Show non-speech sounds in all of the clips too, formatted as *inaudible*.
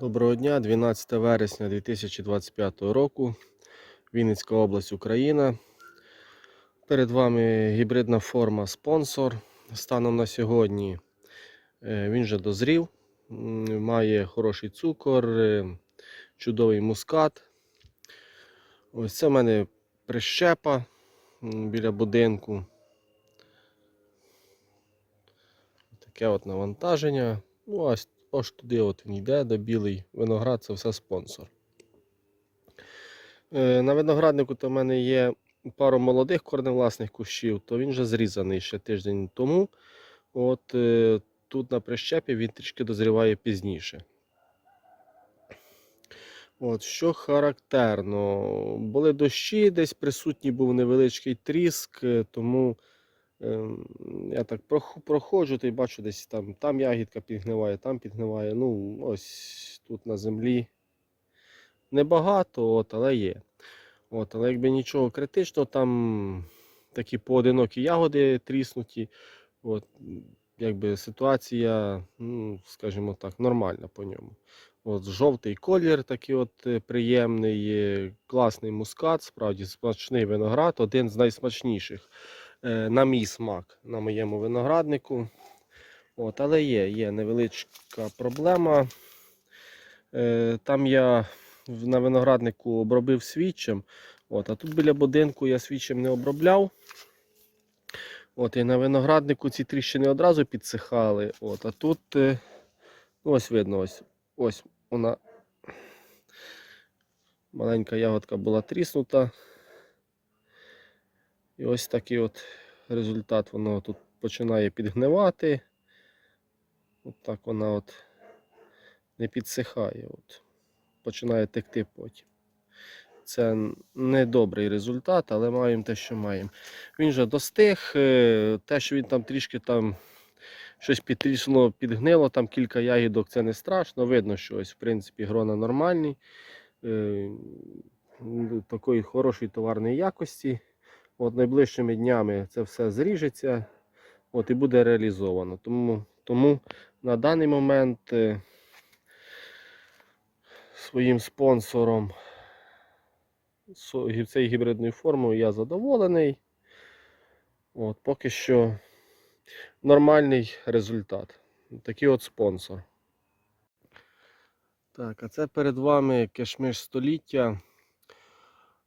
Доброго дня, 12 вересня 2025 року. Вінницька область, Україна. Перед вами гібридна форма спонсор. Станом на сьогодні е, він вже дозрів, має хороший цукор, е, чудовий мускат. Ось це в мене прищепа біля будинку. Таке от навантаження. Ну, ось аж туди от він йде, де білий виноград, це все спонсор. Е, На винограднику то в мене є пару молодих корневласних кущів, то він вже зрізаний ще тиждень тому. От е, тут на прищепі він трішки дозріває пізніше. От, що характерно, були дощі, десь присутній був невеличкий тріск, е, тому Я так проходжу, то й бачу, десь там, там ягідка підгниває, там підгниває. Ну, ось тут на землі небагато, от, але є. От, але якби нічого критичного, там такі поодинокі ягоди тріснуті. От, якби ситуація, ну, скажімо так, нормальна по ньому. От, жовтий колір такий от е, приємний, класний мускат, справді смачний виноград, один з найсмачніших на мій смак на моєму винограднику. От, але є, є невеличка проблема. Е, Там я на винограднику обробив свічем. От, а тут біля будинку я свічем не обробляв. От, і на винограднику ці тріщини одразу підсихали. От, а тут е, ну, ось видно, ось, ось вона. Маленька ягодка була тріснута. І ось такий от результат воно тут починає підгнивати. От так вона от не підсихає. От. Починає текти потім. Це не добрий результат, але маємо те, що маємо. Він же достиг. е, Те, що він там трішки там щось підтріснуло, підгнило, там кілька ягідок, це не страшно. Видно, що ось, в принципі, грона нормальні. е, Такої хорошої товарної якості. От найближчими днями це все зріжеться от, і буде реалізовано. Тому, тому на даний момент е, своїм спонсором со- гі- цією гібридною формою я задоволений. От, поки що нормальний результат. Такий от спонсор. Так, а це перед вами кешмиш століття.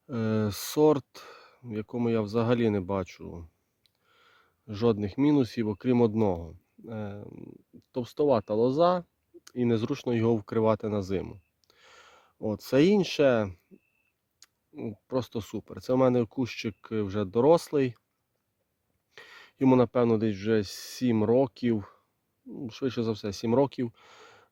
Е, сорт, в якому я взагалі не бачу жодних мінусів, окрім одного. Е, товстовата лоза і незручно його вкривати на зиму. От, все інше ну, просто супер. Це в мене кущик вже дорослий. Йому, напевно, десь вже 7 років, ну, швидше за все, 7 років.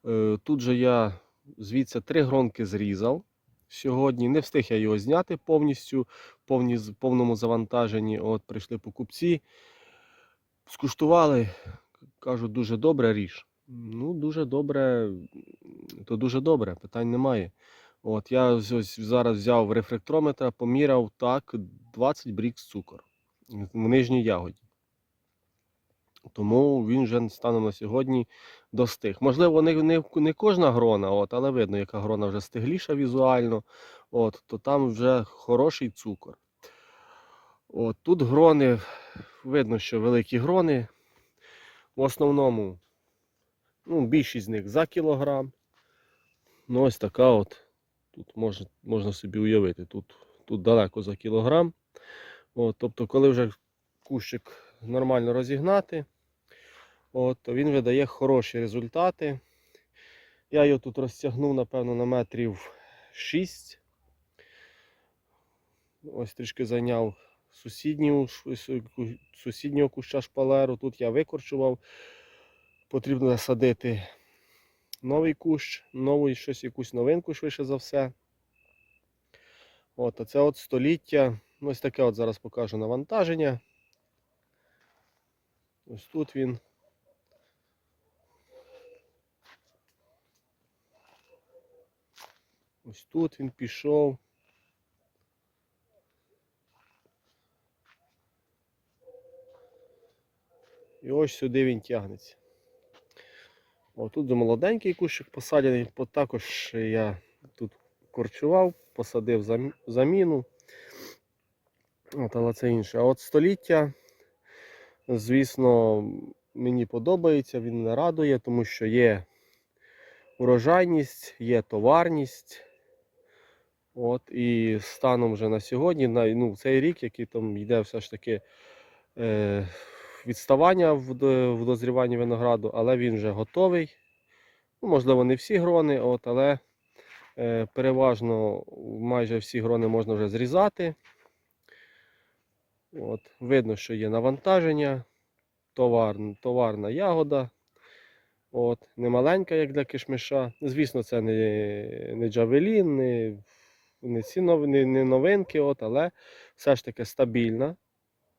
Е, Тут же я звідси три гронки зрізав. Сьогодні не встиг я його зняти повністю, повні, повному завантаженні. От прийшли покупці, скуштували, кажуть, дуже добре ріж. Ну, дуже добре, то дуже добре, питань немає. От я ось, зараз взяв рефрактрометра, поміряв так 20 брікс цукор в нижній ягоді. Тому він вже станом на сьогодні достиг. Можливо, не, не, не кожна грона, от, але видно, яка грона вже стигліша візуально, от, то там вже хороший цукор. От, тут грони, видно, що великі грони. В основному ну, більшість з них за кілограм. Ну, ось така от. Тут можна, можна собі уявити, тут, тут далеко за кілограм. От, тобто, коли вже кущик нормально розігнати, от, то він видає хороші результати. Я його тут розтягнув, напевно, на метрів 6. Ось трішки зайняв сусідню, ш- с- ку- сусіднього куща шпалеру. Тут я викорчував. Потрібно засадити новий кущ, новий щось, якусь новинку швидше за все. От, а це от століття. Ось таке от зараз покажу навантаження. Ось тут він. Ось тут він пішов. І ось сюди він тягнеться. О, тут молоденький кущик посадений, також я тут корчував, посадив заміну. От, але це інше. А от століття, звісно, мені подобається, він мене радує, тому що є урожайність, є товарність. От, і станом вже на сьогодні, на, ну, цей рік, який там йде все ж таки е, відставання в, дозріванні винограду, але він вже готовий. Ну, можливо, не всі грони, от, але е, переважно майже всі грони можна вже зрізати. От, видно, що є навантаження, товар, товарна ягода. От, не маленька, як для кишмиша. Звісно, це не, не джавелін, не, не, ці нов, не, не новинки, от, але все ж таки стабільна,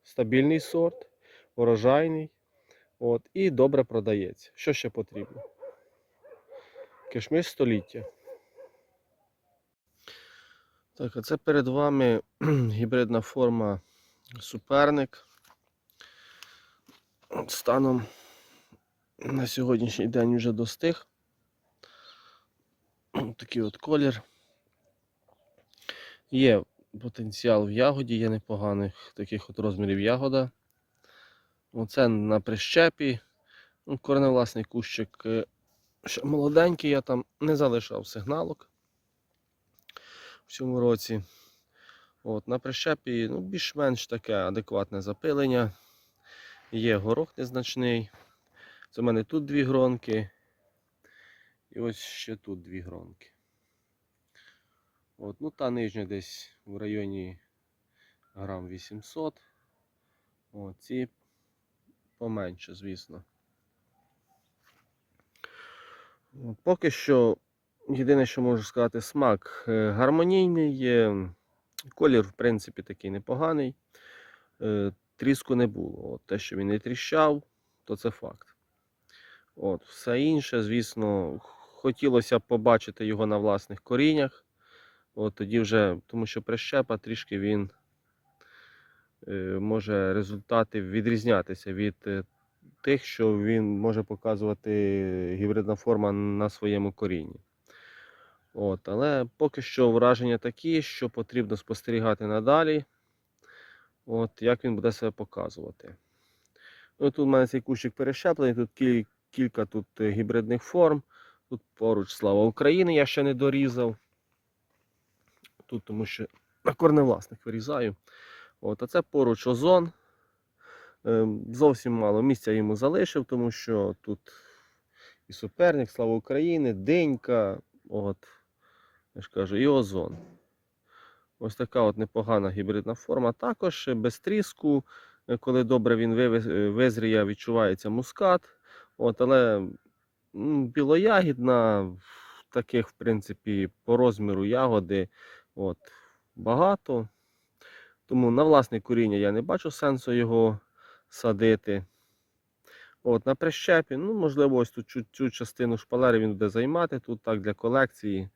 стабільний сорт, урожайний. От, і добре продається. Що ще потрібно? Кишмиш століття. Так, а це перед вами *clears throat* гібридна форма суперник. Станом на сьогоднішній день вже достиг. Такий от колір. Є потенціал в ягоді, є непоганих таких от розмірів ягода. Оце на прищепі. Ну, Корневласний кущик е, ще молоденький, я там не залишав сигналок в цьому році. От, на прищепі ну, більш-менш таке адекватне запилення. Є горох незначний. Це в мене тут дві гронки. І ось ще тут дві гронки. От, ну та нижня десь в районі грам 800. О, поменше, звісно. Поки що, єдине, що можу сказати, смак е, гармонійний, колір, в принципі, такий непоганий. Е, Тріску не було. От, те, що він не тріщав, то це факт. От, все інше, звісно, хотілося б побачити його на власних коріннях. От тоді вже, тому що прищепа трішки він може результати відрізнятися від е, тих, що він може показувати гібридна форма на своєму корінні. От, але поки що враження такі, що потрібно спостерігати надалі, от, як він буде себе показувати. Ну, тут у мене цей кущик перещеплений, тут кіль- кілька тут е, гібридних форм. Тут поруч слава України я ще не дорізав. Тут тому що на корневласник вирізаю. От, а це поруч озон. Ем, Зовсім мало місця йому залишив, тому що тут і суперник, слава України, денька, от, я ж кажу, і озон. Ось така от непогана гібридна форма. Також без тріску, е, коли добре він е, визріє, відчувається мускат. От, але білоягідна, таких, в принципі, по розміру ягоди от, багато. Тому на власне коріння я не бачу сенсу його садити. От, на прищепі, ну, можливо, ось тут цю, цю частину шпалери він буде займати. Тут так для колекції.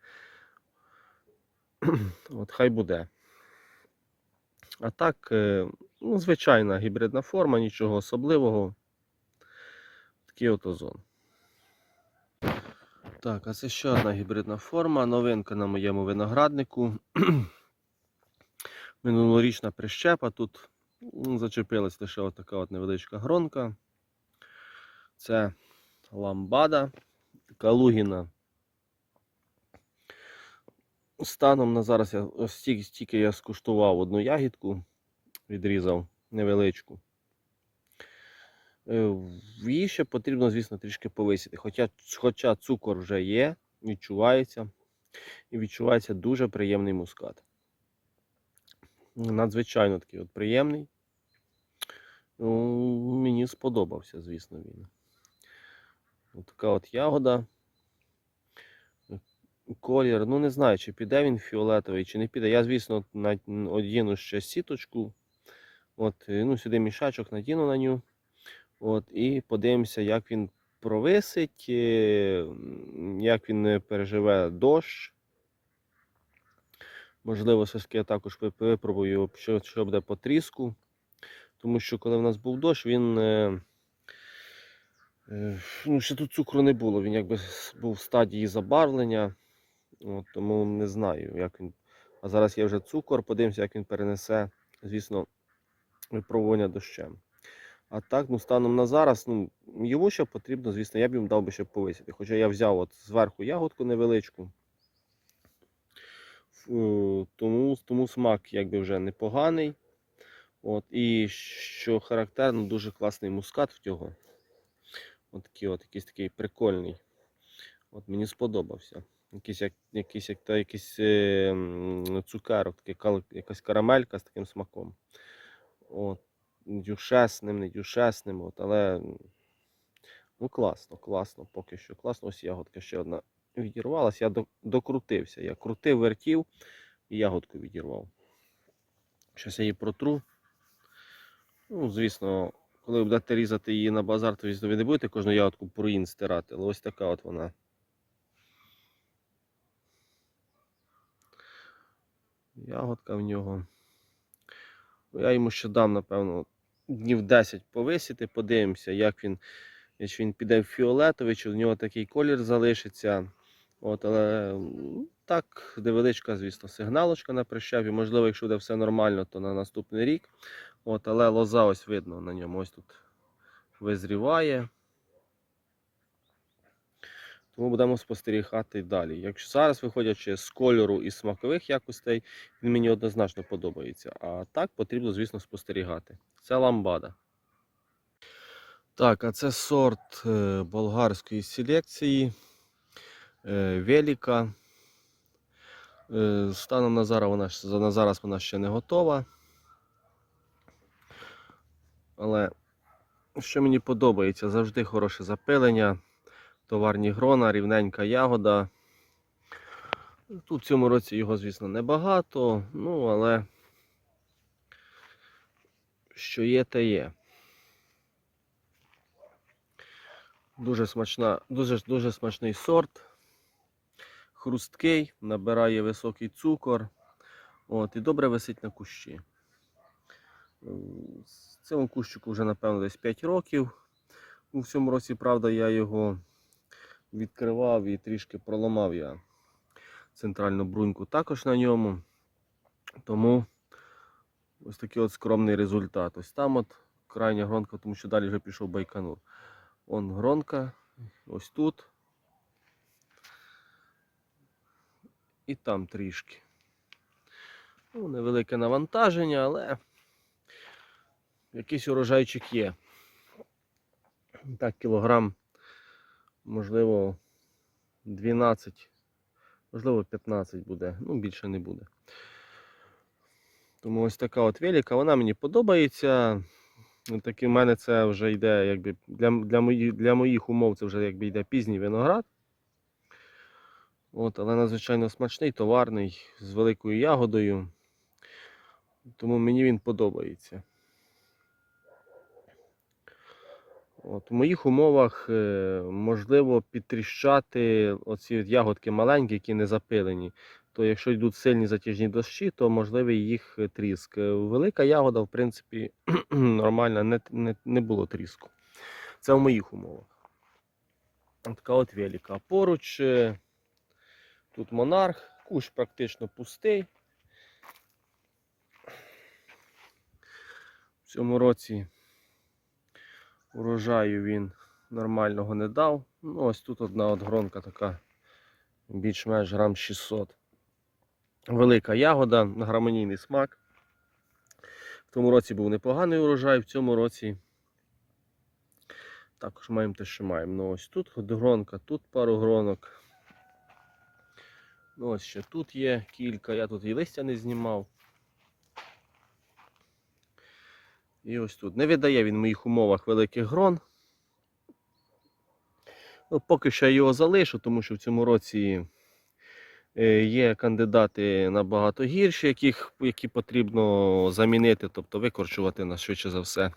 *clears throat* От, хай буде. А так, е, ну, звичайна гібридна форма, нічого особливого. Такий от озон. Так, а це ще одна гібридна форма. Новинка на моєму винограднику. *clears throat* Минулорічна прищепа. Тут зачепилась лише от така от невеличка гронка. Це ламбада, калугіна. Станом на зараз я ось стільки, стільки я скуштував одну ягідку, відрізав невеличку. Е, Її ще потрібно, звісно, трішки повисити. Хоча, хоча цукор вже є, відчувається. І відчувається дуже приємний мускат. Надзвичайно такий от приємний. Ну, мені сподобався, звісно, він. От така от ягода. Колір, ну не знаю, чи піде він фіолетовий, чи не піде. Я, звісно, одіну ще сіточку. От, ну, сюди мішачок надіну на ню. От, і подивимося, як він провисить, е, як він е, переживе дощ. Можливо, все ж таки я також випробую, що, що буде по тріску. Тому що коли в нас був дощ, він е, Е, Ну, ще тут цукру не було, він якби був в стадії забарвлення, от, тому не знаю, як він. А зараз є вже цукор, подивимося, як він перенесе, звісно, випробування дощем. А так, ну, станом на зараз, ну, йому ще потрібно, звісно, я б їм дав би ще повисити. Хоча я взяв от зверху ягодку невеличку. Е, Тому, тому смак якби вже непоганий. От, і що характерно, дуже класний мускат в цього. От такий от, якийсь такий прикольний. От мені сподобався. Якийсь як, якийсь, як, та, якийсь е, цукерок, такий, якась карамелька з таким смаком. От, дюшесним, не дюшесним, от, але ну класно, класно, поки що класно. Ось ягодка ще одна відірвалась. Я докрутився. Я крутив, вертів і ягодку відірвав. Щас я її протру. Ну, звісно, коли будете різати її на базар, то ви не будете кожну ягодку проїн стирати, але ось така от вона. Ягодка в нього. Я йому ще дам, напевно, днів 10 повисіти, подивимося, як він, якщо він піде в фіолетовий, чи в нього такий колір залишиться. От, але так, невеличка, звісно, сигналочка на прищепі. Можливо, якщо буде все нормально, то на наступний рік. От, але лоза ось видно на ньому. Ось тут визріває. Тому будемо спостерігати далі. Якщо зараз, виходячи з кольору і смакових якостей, він мені однозначно подобається. А так потрібно, звісно, спостерігати. Це ламбада. Так, а це сорт е, болгарської селекції е, Веліка. Е, станом на зараз, вона, на зараз вона ще не готова. Але що мені подобається, завжди хороше запилення, товарні грона, рівненька ягода. Тут в цьому році його, звісно, небагато, ну але що є, те є. Дуже смачна, дуже, дуже смачний сорт. Хрусткий, набирає високий цукор. От, і добре висить на кущі. Е, Цьому кущику вже, напевно, десь 5 років. У цьому році, правда, я його відкривав і трішки проламав я центральну бруньку також на ньому. Тому ось такий от скромний результат. Ось там от крайня гронка, тому що далі вже пішов байканур. Он гронка, ось тут. І там трішки. Ну, невелике навантаження, але якийсь урожайчик є. Так, кілограм, можливо, 12, можливо, 15 буде, ну більше не буде. Тому ось така от велика, вона мені подобається. Такий в мене це вже йде, якби для, для, моїх, для моїх умов це вже якби йде пізній виноград. От, але надзвичайно смачний, товарний, з великою ягодою. Тому мені він подобається. От, в моїх умовах е, можливо підтріщати оці ягодки маленькі, які не запилені. То якщо йдуть сильні затяжні дощі, то можливий їх тріск. Е, Велика ягода, в принципі, *clears throat* нормальна, не, не, не було тріску. Це в моїх умовах. Така от велика. Поруч е, тут монарх, кущ практично пустий. В цьому році урожаю він нормального не дав. Ну, ось тут одна от гронка така, більш-менш грам 600. Велика ягода, гармонійний смак. В тому році був непоганий урожай, в цьому році також маємо те, що маємо. Ну, ось тут гронка, тут пару гронок. Ось ще тут є кілька, я тут і листя не знімав. І ось тут. Не видає він в моїх умовах великих грон. Ну, поки що я його залишу, тому що в цьому році е, є кандидати набагато гірші, яких, які потрібно замінити, тобто викорчувати на швидше за все.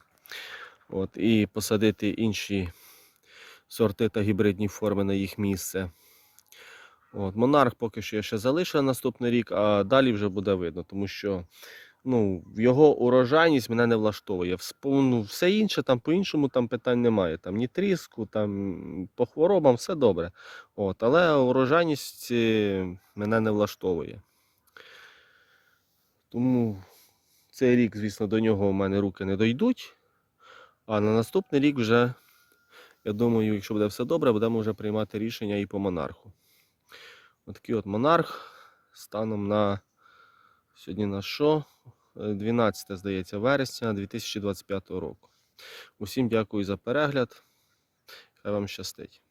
От, і посадити інші сорти та гібридні форми на їх місце. От, монарх поки що ще залишу на наступний рік, а далі вже буде видно, тому що ну, його урожайність мене не влаштовує. Ну, все інше там по-іншому там питань немає. Там ні тріску, там по хворобам все добре. От, але урожайність е, мене не влаштовує. Тому цей рік, звісно, до нього у мене руки не дойдуть. А на наступний рік вже, я думаю, якщо буде все добре, будемо вже приймати рішення і по монарху. Отакий от монарх станом на сьогодні на що? Е, 12, здається, вересня 2025 року. Усім дякую за перегляд. Хай вам щастить.